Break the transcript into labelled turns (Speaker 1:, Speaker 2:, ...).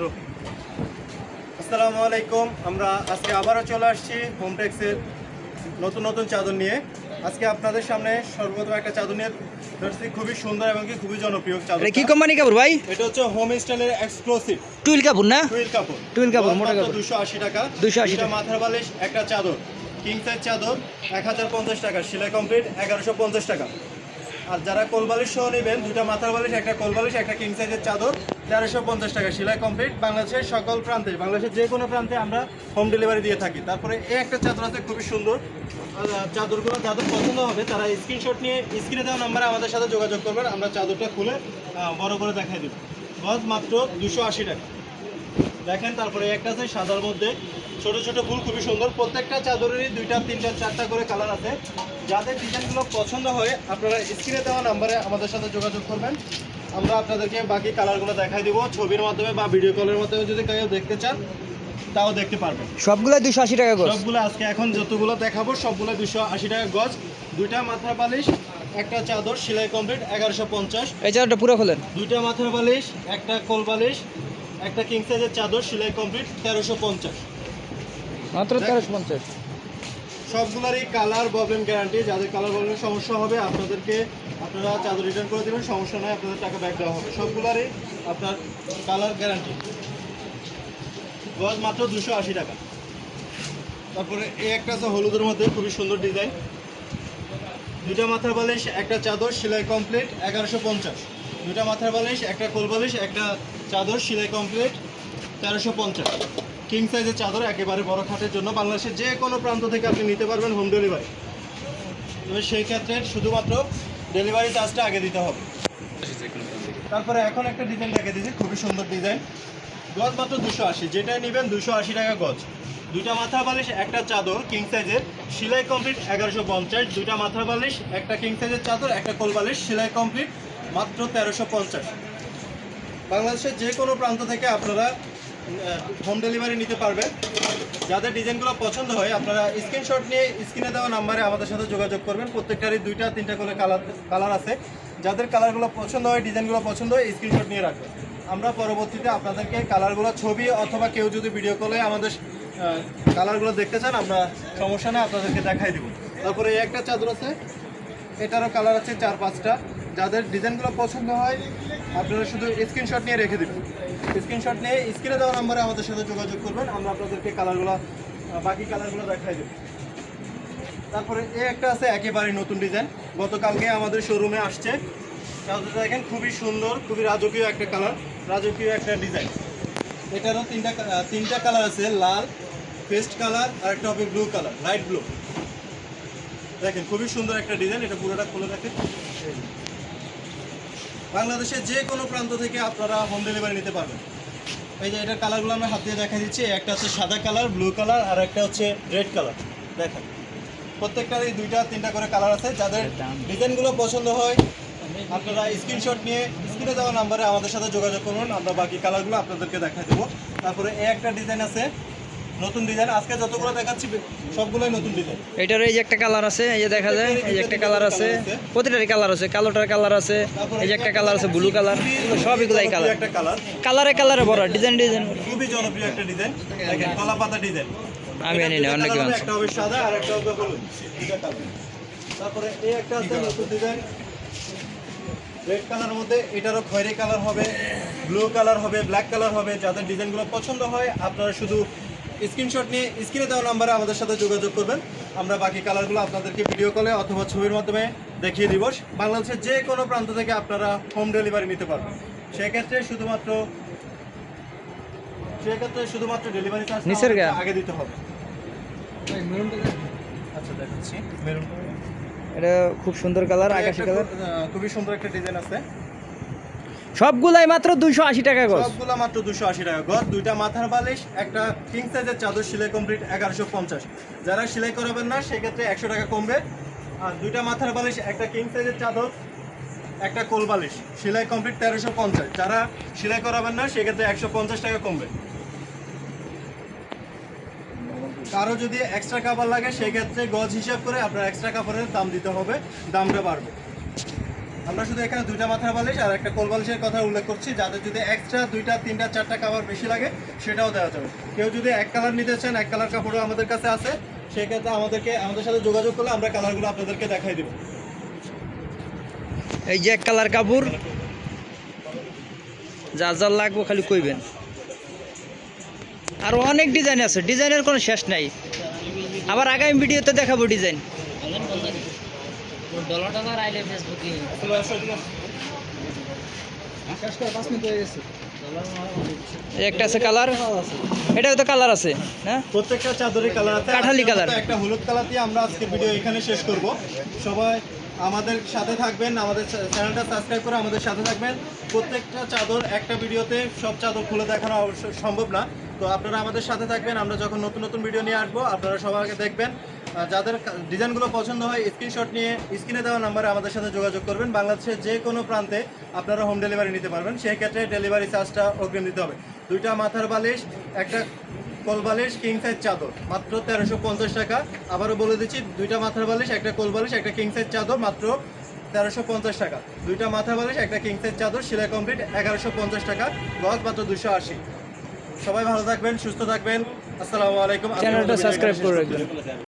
Speaker 1: শুরু। আসসালামু আলাইকুম আমরা আজকে আবারও চলে আসছি হোমটেক্সের নতুন নতুন চাদর নিয়ে। আজকে আপনাদের সামনে সর্বপ্রথম একটা চাদর নিয়ে ধরছি খুবই সুন্দর এবং কি খুবই জনপ্রিয় চাদর
Speaker 2: এটা কি কোম্পানি কাপড় ভাই?
Speaker 1: এটা হচ্ছে হোম স্টাইলের এক্সক্লুসিভ
Speaker 2: টুইল কাপড় না?
Speaker 1: টুইল কাপড়।
Speaker 2: টুইল কাপড়, মোটা
Speaker 1: টাকা।
Speaker 2: 280
Speaker 1: দুইটা
Speaker 2: টাকা।
Speaker 1: মাথার বালিশ একটা চাদর। কিং সাইজ চাদর এক হাজার পঞ্চাশ টাকা। সেলাই কমপ্লিট এগারোশো পঞ্চাশ টাকা। আর যারা কোলবালিশ সহ নেবেন দুটা মাথার বালিশ একটা কোলবালিশ একটা কিং সাইজের চাদর। তেরোশো পঞ্চাশ টাকা সেলাই কমপ্লিট বাংলাদেশের সকল প্রান্তে, বাংলাদেশের যে কোনো প্রান্তে আমরা হোম ডেলিভারি দিয়ে থাকি। তারপরে এই একটা চাদর আছে, খুবই সুন্দর। চাদরগুলো যাদের পছন্দ হবে, তারা স্ক্রিনশট নিয়ে স্ক্রিনে দেওয়া নাম্বারে আমাদের সাথে যোগাযোগ করবেন, আমরা চাদরটা খুলে বড় করে দেখাই দেবো। গজ মাত্র দুশো আশি টাকা। দেখেন, তারপরে একটা আছে সাদার মধ্যে। ছোট ছোট ফুল, খুবই সুন্দর। প্রত্যেকটা চাদরেরই দুইটা, তিনটা, চারটা করে কালার আছে। যাদের ডিজাইনগুলো পছন্দ হয়, আপনারা স্ক্রিনে দেওয়া নাম্বারে আমাদের সাথে যোগাযোগ করবেন। আমরা আপনাদেরকে বাকি কালারগুলো দেখাই দিব। ছবির মাধ্যমে বা ভিডিও কলের মাধ্যমে যদি কেউ দেখতে চান তাও দেখতে পারবেন।
Speaker 2: সবগুলো দুশো আশি টাকা
Speaker 1: সবগুলো আজকে এখন যতগুলো দেখাবো সবগুলো দুশো আশি টাকা গজ। দুইটা মাথার বালিশ একটা চাদর সেলাই কমপ্লিট এগারোশো পঞ্চাশ।
Speaker 2: এই চাদরটা পুরো খোলেন।
Speaker 1: দুইটা মাথার বালিশ একটা কোল বালিশ একটা কিং সাইজের চাদর সেলাই কমপ্লিট তেরোশো পঞ্চাশ।
Speaker 2: মাত্র তেরোশো পঞ্চাশ।
Speaker 1: সবগুলারই কালার প্রবলেম গ্যারান্টি যাদের কালার প্রবলেম সমস্যা হবে, আপনাদেরকে আপনারা চাদর রিটার্ন করে দেবেন, সমস্যা নয় আপনাদের টাকা ব্যাক দেওয়া হবে। সবগুলারই আপনার কালার গ্যারান্টি গজ মাত্র দুশো আশি টাকা। তারপরে এই একটা আছে হলুদের মধ্যে, খুবই সুন্দর ডিজাইন দুটা মাথার বালিশ, একটা চাদর, সেলাই কমপ্লিট এগারোশো পঞ্চাশ। দুটা মাথার বালিশ, একটা কোল বালিশ, একটা চাদর, সেলাই কমপ্লিট তেরোশো পঞ্চাশ। কিং সাইজের চাদর একেবারে বড় খাটের জন্য বাংলাদেশের যে কোনো প্রান্ত থেকে আপনি নিতে পারবেন হোম ডেলিভারি তবে সেই ক্ষেত্রে শুধুমাত্র ডেলিভারি চার্জটা আগে দিতে হবে। তারপরে এখন একটা ডিজাইন দেখে দিয়েছি, খুবই সুন্দর ডিজাইন গজ মাত্র দুশো আশি, যেটাই নেবেন দুশো আশি টাকা গজ। দুইটা মাথা বালিশ, একটা চাদর কিং সাইজের সেলাই কমপ্লিট এগারোশো পঞ্চাশ। দুইটা মাথা বালিশ, একটা কিং সাইজের চাদর, একটা কোল বালিশ, সেলাই কমপ্লিট মাত্র তেরোশো পঞ্চাশ। বাংলাদেশের যে কোনো প্রান্ত থেকে আপনারা হোম ডেলিভারি নিতে পারবেন যাদের ডিজাইনগুলো পছন্দ হয়, আপনারা স্ক্রিনশট নিয়ে স্ক্রিনে দেওয়া নাম্বারে আমাদের সাথে যোগাযোগ করবেন। প্রত্যেকটারই দুইটা, তিনটা করে কালার কালার আছে। যাদের কালারগুলো পছন্দ হয়, ডিজাইনগুলো পছন্দ হয় স্ক্রিনশট নিয়ে রাখবেন। আমরা পরবর্তীতে আপনাদেরকে কালারগুলো ছবি অথবা কেউ যদি ভিডিও কলে আমাদের কালারগুলো দেখতে চান, আমরা সমস্যা নেই, আপনাদেরকে দেখাই দিব। তারপরে এই একটা চাদর আছে। এটারও কালার আছে চার, পাঁচটা। যাদের ডিজাইনগুলো পছন্দ হয়, আপনারা শুধু স্ক্রিনশট নিয়ে রেখে দেবেন। স্ক্রিনশট নিয়ে স্ক্রিনে দেওয়া নাম্বারে আমাদের সাথে যোগাযোগ করবেন। আমরা আপনাদেরকে কালারগুলো বাকি কালারগুলো দেখাই দেব। তারপরে এ একটা আছে, একেবারে নতুন ডিজাইন। গতকালকে আমাদের শোরুমে আসছে। দেখেন, খুবই সুন্দর, খুবই রাজকীয় একটা কালার, রাজকীয় একটা ডিজাইন। এটারও তিনটা তিনটা কালার আছে, লাল, পেস্ট কালার আর একটা হবে ব্লু কালার, লাইট ব্লু। দেখেন, খুবই সুন্দর একটা ডিজাইন, এটা পুরোটা খুলে যে। বাংলাদেশের যে কোনো প্রান্ত থেকে আপনারা হোম ডেলিভারি নিতে পারবেন। এই যে এটার কালারগুলো আমরা হাত দিয়ে দেখা দিচ্ছি একটা হচ্ছে সাদা কালার ব্লু কালার আর একটা হচ্ছে রেড কালার দেখেন প্রত্যেকটার এই দুইটা তিনটা করে কালার আছে। যাদের ডিজাইনগুলো পছন্দ হয় আপনারা স্ক্রিনশট নিয়ে স্ক্রিনে দেওয়া নাম্বারে আমাদের সাথে যোগাযোগ করুন। আমরা বাকি কালারগুলো আপনাদেরকে দেখা দেবো। তারপরে এই একটা ডিজাইন আছে নতুন ডিজাইন আজকে যতগুলো দেখাচ্ছি সবগুলোই নতুন ডিজাইন
Speaker 2: এটার এই যে একটা কালার আছে এই যে দেখা যায় এই যে একটা কালার আছে প্রতিটারই কালার আছে কালোটার কালার আছে এই যে একটা কালার আছে ব্লু কালার সবগুলাই কালার
Speaker 1: একটা কালার
Speaker 2: কালারে কালারে বড় ডিজাইন ডিজাইন
Speaker 1: খুবই জনপ্রিয় একটা ডিজাইন দেখেন কলা পাতা ডিজাইন
Speaker 2: আমি আনি না অনেকে
Speaker 1: একটা হবে সাদা আর একটা হবে হলুদ। তারপরে এই একটা আছে নতুন ডিজাইন রেড কালার মধ্যে এটারও খয়েরি কালার হবে ব্লু কালার হবে ব্ল্যাক কালার হবে। যাদের ডিজাইনগুলো পছন্দ হয় আপনারা শুধু স্ক্রিনশট নিয়ে স্ক্রিনে দেওয়া নাম্বারে আমাদের সাথে যোগাযোগ করবেন। আমরা বাকি কালারগুলো আপনাদেরকে ভিডিও কলে অথবা ছবির মাধ্যমে দেখিয়ে দিব। বাংলাদেশের যে কোনো প্রান্ত থেকে আপনারা হোম ডেলিভারি নিতে পারবেন। সেক্ষেত্রে শুধুমাত্র সেক্ষেত্রে শুধুমাত্র ডেলিভারি চার্জ
Speaker 2: নিচের
Speaker 1: আগে দিতে হবে। আচ্ছা দেখাচ্ছি। মেরুন
Speaker 2: এটা খুব সুন্দর কালার আকাশি কালার
Speaker 1: খুবই সুন্দর একটা ডিজাইন আছে।
Speaker 2: সবগুলাই মাত্র দুইশো আশি টাকা গজ।
Speaker 1: সবগুলো মাত্র দুশো আশি টাকা গজ। দুইটা মাথার বালিশ, একটা কিং সাইজের চাদর, সেলাই কমপ্লিট এগারোশো পঞ্চাশ। যারা সেলাই করাবেন না, সেক্ষেত্রে একশো টাকা কমবে। আর দুইটা মাথার বালিশ, একটা কিং সাইজের চাদর, একটা কোল বালিশ। সেলাই কমপ্লিট তেরোশো পঞ্চাশ। যারা সেলাই করাবেন না, সেক্ষেত্রে একশো পঞ্চাশ টাকা কমবে। কারও যদি এক্সট্রা কাপড় লাগে, সেক্ষেত্রে গজ হিসাব করে আপনার এক্সট্রা কাপড়ের দাম দিতে হবে। দামটা বাড়বে। আমরা শুধু এখানে দুইটা মাথার বালিশ আর একটা কোল বালিশের কথা উল্লেখ করছি। যাদের যদি এক্সট্রা দুইটা, তিনটা, চারটা কাভার বেশি লাগে, সেটাও দেওয়া যাবে। কেউ যদি এক কালার নিতে চান, এক কালার কাপড়ও আমাদের কাছে আছে, সেক্ষেত্রে আমাদেরকে, আমাদের সাথে যোগাযোগ করলে আমরা কালারগুলো আপনাদেরকে দেখাই দেবো।
Speaker 2: এই যে এক কালার কাপড় যা যা লাগবো খালি কইবেন। আর অনেক ডিজাইন আছে ডিজাইনের কোনো শেষ নাই। আবার আগামী ভিডিওতে দেখাবো ডিজাইন
Speaker 3: ডলার ডলার আইলে ফেসবুকে
Speaker 2: এই একটা আছে কালার এটাও তো কালার আছে হ্যাঁ?
Speaker 1: প্রত্যেকটা চাদরের কালার আছে।
Speaker 2: কাঠালি কালার।
Speaker 1: একটা হলুদ কালার দিয়ে আমরা আজকে ভিডিও এখানে শেষ করব। সবাই আমাদের সাথে থাকবেন আমাদের চ্যানেলটা সাবস্ক্রাইব করে আমাদের সাথে থাকবেন। প্রত্যেকটা চাদর একটা ভিডিওতে সব চাদর খুলে দেখানো অবশ্য সম্ভব না। তো আপনারা আমাদের সাথে থাকবেন। আমরা যখন নতুন নতুন ভিডিও নিয়ে আসব আপনারা সবার আগে দেখবেন। যাদের ডিজাইনগুলো পছন্দ হয় স্ক্রিনশট নিয়ে স্ক্রিনে দেওয়া নাম্বারে আমাদের সাথে যোগাযোগ করবেন। বাংলাদেশের যে কোনো প্রান্তে আপনারা হোম ডেলিভারি নিতে পারবেন। সেই ক্ষেত্রে ডেলিভারি চার্জটা অগ্রিম দিতে হবে। দুইটা মাথার বালিশ একটা কোল বালিশ কিং সাইজ চাদর। মাত্র তেরোশো পঞ্চাশ টাকা। আবারও বলে দিচ্ছি দুইটা মাথার বালিশ একটা কোল বালিশ একটা কিং সাইজ চাদর মাত্র তেরোশো পঞ্চাশ টাকা। দুইটা মাথা বালিশ একটা কিং সাইজ চাদর সেলাই কমপ্লিট এগারোশো পঞ্চাশ টাকা। গজ মাত্র দুশো আশি। সবাই ভালো থাকবেন সুস্থ থাকবেন। আসসালামু আলাইকুম।
Speaker 2: চ্যানেলটা সাবস্ক্রাইব করে রাখবেন।